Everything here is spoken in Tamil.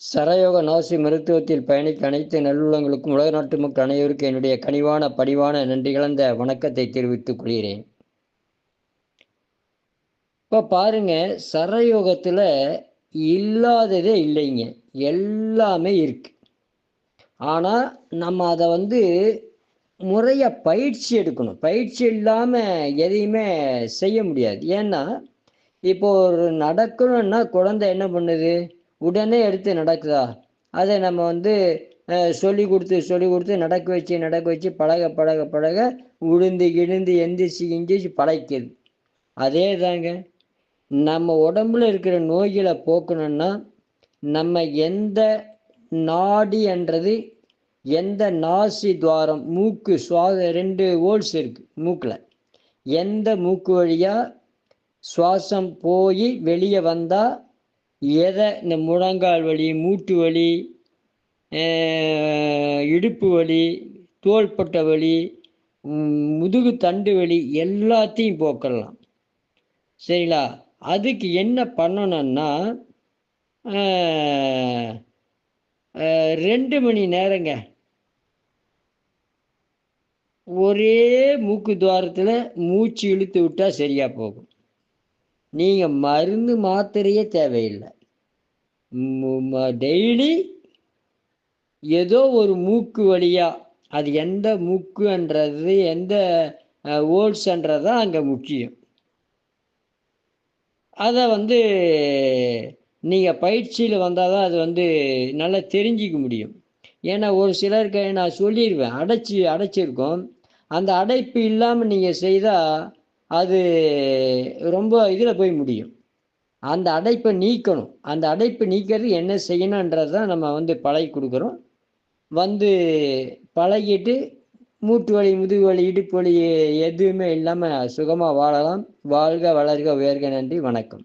சரயோக நாசி மருத்துவத்தில் பயணிக்க அனைத்து நல்லுள்ளங்களுக்கும் உலக நாட்டு மக்கள் அனைவருக்கும் என்னுடைய கனிவான பணிவான நன்றி கலந்த வணக்கத்தை தெரிவித்துக் கொள்கிறேன். இப்போ பாருங்க சரயோகத்தில் இல்லாததே இல்லைங்க. எல்லாமே இருக்கு. ஆனால் நம்ம அதை வந்து முறையாக பயிற்சி எடுக்கணும். பயிற்சி இல்லாமல் எதையுமே செய்ய முடியாது. ஏன்னா இப்போ ஒரு நடக்கணும்னா குழந்தை என்ன பண்ணுது? உடனே எடுத்து நடக்குதா? அதை நம்ம வந்து சொல்லி கொடுத்து சொல்லி கொடுத்து நடக்க வச்சு நடக்க வச்சு பழக பழக பழக உளுந்து கிழுந்து எந்திரிச்சு எந்திரிச்சு பழக்கிது. அதே தாங்க நம்ம உடம்புல இருக்கிற நோய்களை போக்கணும்னா நம்ம எந்த நாடி என்றது எந்த நாசி துவாரம் மூக்கு சுவாச ரெண்டு ஹோல்ஸ் இருக்குது மூக்கில். எந்த மூக்கு வழியாக சுவாசம் போய் வெளியே வந்தால் எதை இந்த முழங்கால் வலி மூட்டு வலி இடுப்பு வலி தோள்பட்ட வலி முதுகு தண்டு வலி எல்லாத்தையும் போக்கலாம் சரிங்களா? அதுக்கு என்ன பண்ணணும்னா ரெண்டு மணி நேரங்க. ஒரே மூக்கு துவாரத்தில் மூச்சு இழுத்து விட்டால் சரியாக போகும். நீங்கள் மருந்து மாத்திரையே தேவையில்லை. டெய்லி ஏதோ ஒரு மூக்கு வழியாக அது எந்த மூக்குன்றது எந்த ஓல்ஸ்ன்றது தான் அங்கே முக்கியம். அதை வந்து நீங்கள் பயிற்சியில் வந்தால் தான் அது வந்து நல்லா தெரிஞ்சிக்க முடியும். ஏன்னா ஒரு சிலருக்கு நான் சொல்லிடுவேன் அடைச்சி அடைச்சிருக்கோம். அந்த அடைப்பு இல்லாமல் நீங்கள் செய்தால் அது ரொம்ப இதில் போய் முடியும். அந்த அடைப்பை நீக்கணும். அந்த அடைப்பை நீக்கிறது என்ன செய்யணுன்றது தான் நம்ம வந்து பழகி கொடுக்குறோம். வந்து பழகிட்டு மூட்டு வலி முதுகு வலி இடுப்பு வலி எதுவுமே இல்லாமல் சுகமாக வாழலாம். வாழ்க வளர்க உயர்க நன்றி வணக்கம்.